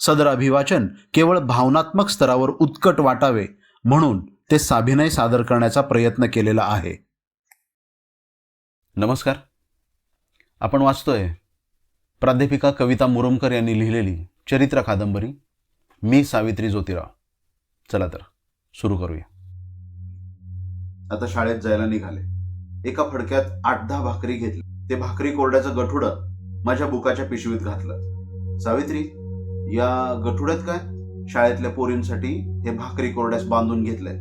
सदर अभिवाचन केवळ भावनात्मक स्तरावर उत्कट वाटावे म्हणून ते साभिनय सादर करण्याचा प्रयत्न केलेला आहे. नमस्कार. आपण वाचतोय प्राध्यापिका कविता मुरुमकर यांनी लिहिलेली चरित्र कादंबरी मी सावित्री ज्योतिराव. चला तर सुरू करूया. आता शाळेत जायला निघाले. एका फडक्यात आठ दहा भाकरी घेतली ते भाकरी कोरड्याचं गठुडं माझ्या बुकाच्या पिशवीत घातलं. सावित्री या गठुड्यात काय? शाळेतल्या पोरींसाठी हे भाकरी कोरड्यास बांधून घेतलंय.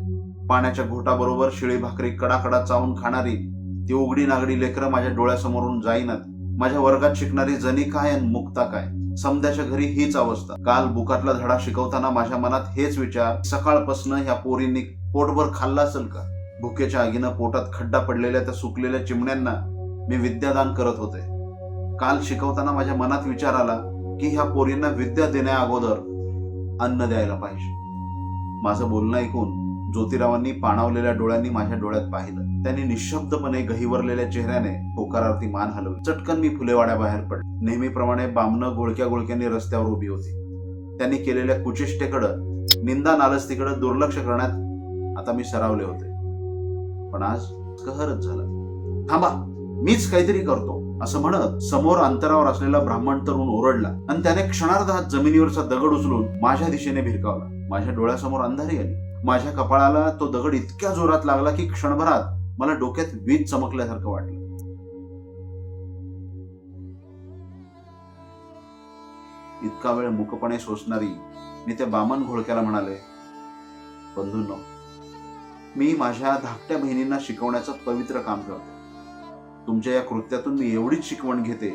पाण्याच्या घोटाबरोबर शिळी भाकरी कडाकडा चावून खाणारी ती उघडी नागडी लेकरं माझ्या डोळ्यासमोरून जाईनात. माझ्या वर्गात शिकणारी जनी काय आणि मुक्ता काय? समद्याच्या घरी हीच अवस्था. काल बुकातला धडा शिकवताना माझ्या मनात हेच विचार सकाळपासून ह्या पोरींनी पोटभर खाल्ला असेल का? भुकेच्या आगीनं पोटात खड्डा पडलेल्या त्या सुकलेल्या चिमण्यांना मी विद्यादान करत होते. काल शिकवताना माझ्या मनात विचार आला की ह्या पोरींना विद्या देण्या अगोदर अन्न द्यायला पाहिजे. माझं बोलणं ऐकून ज्योतिरावांनी पाणावलेल्या डोळ्यांनी माझ्या डोळ्यात पाहिलं. त्यांनी निशब्दपणे गहिवरलेल्या चेहऱ्याने होकारार्थी मान हलवली. चटकन मी फुलेवाड्या बाहेर पडले. नेहमीप्रमाणे बामनं गोळक्या गोळक्यांनी रस्त्यावर उभी होती. त्यांनी केलेल्या कुचिष्टेकडं निंदा नालस्तीकडे दुर्लक्ष करण्यात आता मी सरावले होते. पण आज कहरच झाला. थांबा मीच काहीतरी करतो. असं म्हणत समोर अंतरावर असलेला ब्राह्मण तरुण ओरडला. आणि त्याने क्षणार्धात जमिनीवरचा दगड उचलून माझ्या दिशेने भिरकावला. माझ्या डोळ्यासमोर अंधारी आली. माझ्या कपाळाला तो दगड इतक्या जोरात लागला की क्षणभरात मला डोक्यात वीज चमकल्यासारखं वाटलं. इतका वेळ मुकपणे सोसणारी मी त्या बामन घोळक्याला म्हणाले बंधूंनो मी माझ्या धाकट्या बहिणींना शिकवण्याचं पवित्र काम करतो. तुमच्या या कृत्यातून मी एवढीच शिकवण घेते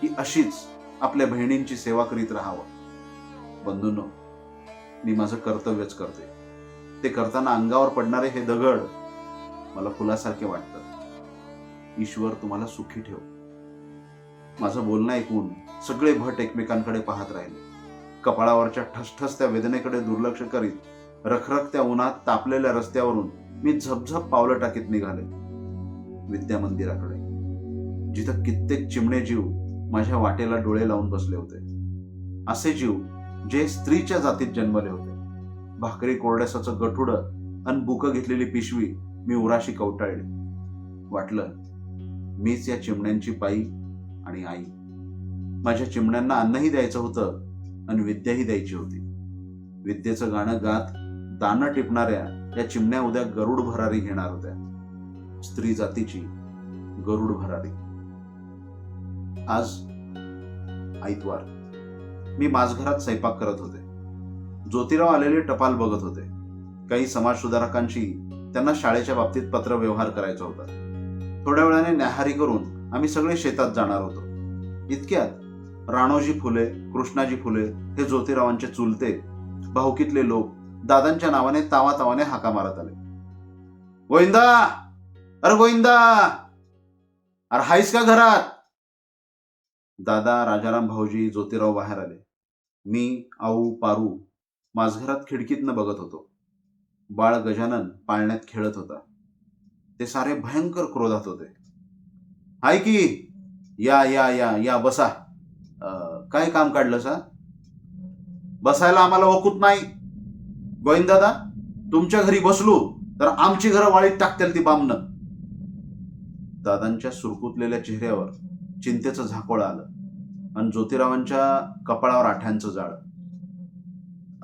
की अशीच आपल्या बहिणींची सेवा करीत राहावं. बंधूंनो मी माझं कर्तव्यच करते. ते करताना अंगावर पडणारे हे दगड मला फुलासारखे वाटतात. ईश्वर तुम्हाला सुखी ठेव. माझं बोलणं ऐकून सगळे भट एकमेकांकडे पाहत राहिले. कपाळावरच्या ठसठस वेदनेकडे दुर्लक्ष करीत रखरखत्या उन्हात तापलेल्या रस्त्यावरून मी झपझप पावलं टाकीत निघाले. विद्या मंदिराकडे. जिथं कित्येक चिमणे जीव माझ्या वाटेला डोळे लावून बसले होते. असे जीव जे स्त्रीच्या जातीत जन्मले होते. भाकरी कोरड्यासाचं गठुड अन बुकं घेतलेली पिशवी मी उराशी कवटाळली. वाटलं मीच या चिमण्यांची बाई आणि आई. माझ्या चिमण्यांना अन्नही द्यायचं होतं आणि विद्याही द्यायची होती. विद्येचं गाणं गात दानं टिपणाऱ्या या चिमण्या उद्या गरुड भरारी घेणार होत्या. स्त्री जातीची गरुड भरारी. आज आईतवार. मी माझघरात स्वयंपाक करत होते. ज्योतिराव आलेले टपाल बघत होते. काही समाज सुधारकांशी त्यांना शाळेच्या बाबतीत पत्र व्यवहार करायचा होता. थोड्या वेळाने न्याहारी करून आम्ही सगळे शेतात जाणार होतो. इतक्यात राणोजी फुले कृष्णाजी फुले हे ज्योतिरावांचे चुलते भाऊकीतले लोक दादांच्या नावाने तावा तावाने हाका मारत आले. गोविंदा! अरे गोविंदा! अरे हायस का घरात? दादा राजाराम भाऊजी ज्योतिराव बाहेर आले. मी आऊ पारू माझघरात खिडकीतनं बघत होतो. बाळ गजानन पाळण्यात खेळत होता. ते सारे भयंकर क्रोधात होते. हाय की? या या या या बसा. अं, काय काम काढलं सा? बसायला आम्हाला वकूत नाही. गोविंदादा तुमच्या घरी बसलो तर आमची घरं वाळीत टाकतील ती बामनं दादांच्या सुरकुतलेल्या चेहऱ्यावर चिंतेचं झाकोळ आलं. आणि ज्योतिरावांच्या कपाळावर आठ्यांचं जाळ.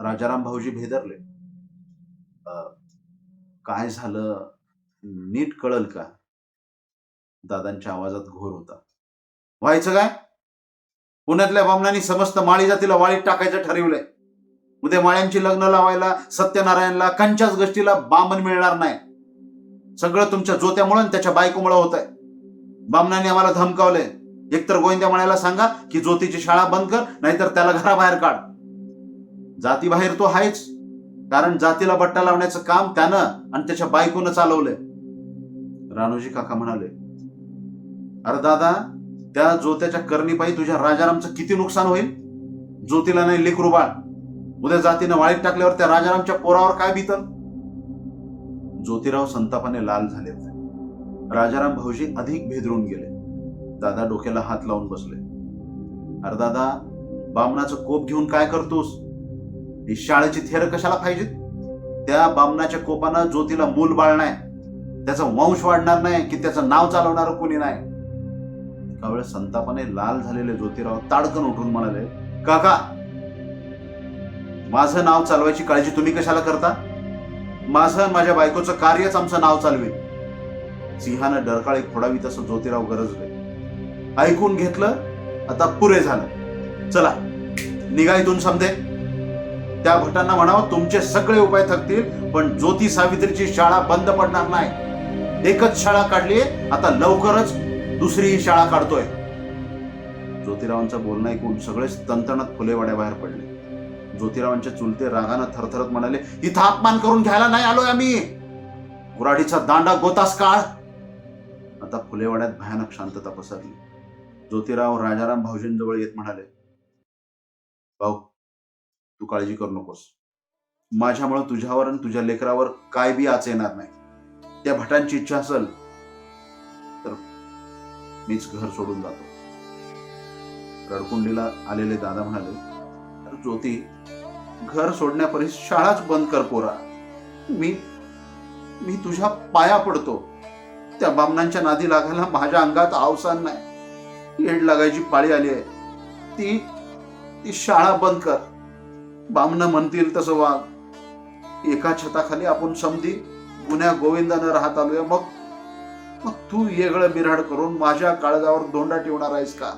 राजाराम भाऊजी भेदरले. काय झालं नीट कळल का? दादांच्या आवाजात घोर होता. व्हायचं काय? पुण्यातल्या बामणांनी समस्त माळी जातीला वाळीत टाकायचं ठरवलंय. उद्या माळ्यांची लग्न लावायला सत्यनारायणला कंच्याच गोष्टीला बामण मिळणार नाही. सगळं तुमच्या जोत्यामुळं त्याच्या बायकोमुळे होत आहे बामणांनी आम्हाला धमकावलंय. एकतर गोविंद्या म्हणायला सांगा की ज्योतीची शाळा बंद कर नाहीतर त्याला घराबाहेर काढ. जाती बाहेर तो आहेच. कारण जातीला बट्टा लावण्याचं काम त्यानं आणि त्याच्या बायकोनं चालवलंय. रानोजी काका म्हणाले अरे दादा त्या जोत्याच्या करणीपायी तुझ्या राजारामचं किती नुकसान होईल? ज्योतीला नाही लेकरू बाळ. उद्या जातीनं वाळीत टाकल्यावर त्या राजारामच्या पोरावर काय बीतल ज्योतिराव संतापाने लाल झाले होते. राजाराम भाऊजी अधिक भेदरून गेले. दादा डोक्याला हात लावून बसले. अरे दादा बामणाचं कोप घेऊन काय करतोस? ही शाळेची थेर कशाला पाहिजेत? त्या बामणाच्या कोपानं ज्योतीला मूल बाळ नाही त्याचा वंश वाढणार नाही की त्याचं नाव चालवणार कोणी नाही. त्यावेळेस संतापाने लाल झालेले ज्योतिराव ताडकन उठून म्हणाले काका माझं नाव चालवायची काळजी तुम्ही कशाला करता? माझं माझ्या बायकोचं कार्यच आमचं नाव चालवेल. सिंहानं डरकाळी फोडावी तसं ज्योतिराव गरजले. ऐकून घेतलं आता पुरे झालं. चला निघा इथून समजे त्या भटांना म्हणावं तुमचे सगळे उपाय थकतील पण ज्योती सावित्रीची शाळा बंद पडणार नाही. एकच शाळा काढली आता लवकरच दुसरी शाळा काढतोय. ज्योतिरावांचं बोलणं ऐकून सगळेच तंतणात फुलेवाड्या बाहेर पडले. ज्योतिरावांचे चुलते रागानं थरथरत म्हणाले इथं अपमान करून घ्यायला नाही आलोय आम्ही. गुराढीचा दांडा गोतास काळ. आता फुलेवाड्यात भयानक शांतता पसरली. ज्योतिराव राजाराम भाऊजींजवळ येत म्हणाले भाऊ तू काळजी करू नकोस. माझ्यामुळे तुझ्यावर आणि तुझ्या लेकरावर काय बी आच येणार नाही. त्या भटांची इच्छा असेल तर मीच घर सोडून जातो. रडकुंडीला आलेले दादा म्हणाले तर ज्योती घर सोडण्यापरी शाळाच बंद कर पोरा. मी मी तुझ्या पाया पडतो. त्या बामणांच्या नादी लागायला माझ्या अंगात आवसान नाही. हेड लागायची पाळी आली आहे. ती ती शाळा बंद कर. बामणं म्हणतील तसं वाघ एका छताखाली आपण समधी गुन्ह्या गोविंदानं राहत आलोय. मग मग तू येगळं बिराड करून माझ्या काळजावर दोंडा ठेवणार आहेस का?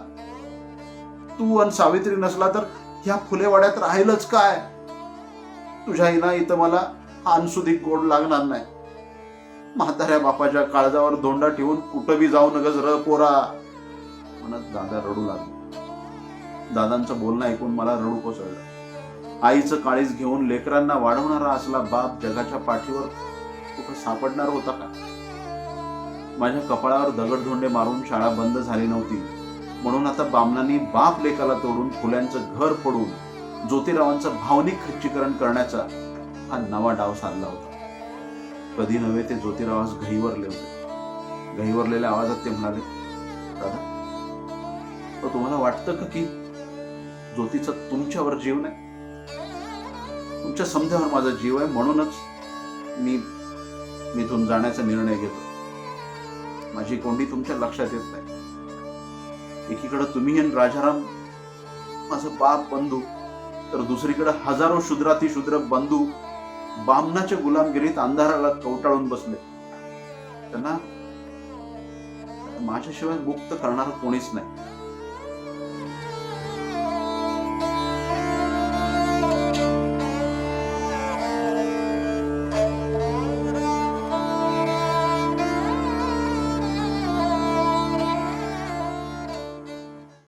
तू अन सावित्री नसला तर ह्या फुलेवाड्यात राहिलच काय? तुझ्या इना इथं मला अनसुधिक गोड लागणार नाही. म्हाताऱ्या बापाच्या काळजावर दोंडा ठेवून कुठं बी जाऊ नगस र पोरा. म्हणत दादा रडू लागले. दादांचं बोलणं ऐकून मला रडू कोसळलं. आईचं काळीज घेऊन लेकरांना वाढवणारा असला बाप जगाच्या पाठीवर कुठं सापडणार होता का? माझ्या कपाळावर दगडधोंडे मारून शाळा बंद झाली नव्हती. म्हणून आता बामणांनी बाप लेकाला तोडून फुल्यांचं घर फोडून ज्योतिरावांचं भावनिक खच्चीकरण करण्याचा हा नवा डाव साधला होता. कधी नव्हे ते ज्योतिरावास घहीवरले होते. घहीवरलेल्या आवाजात ते म्हणाले दादा तर तुम्हाला वाटतं का की ज्योतीचा तुमच्यावर जीव नाही? तुमच्या समध्यावर माझा जीव आहे म्हणूनच मी मी इथून जाण्याचा निर्णय घेतो. माझी कोंडी तुमच्या लक्षात येत नाही. एकीकडे तुम्ही आणि राजाराम माझं बाप बंधू तर दुसरीकडे हजारो शूद्राती शूद्र बंधू बामनाच्या गुलामगिरीत अंधाराला कवटाळून बसले. त्यांना माझ्याशिवाय मुक्त करणार कोणीच नाही.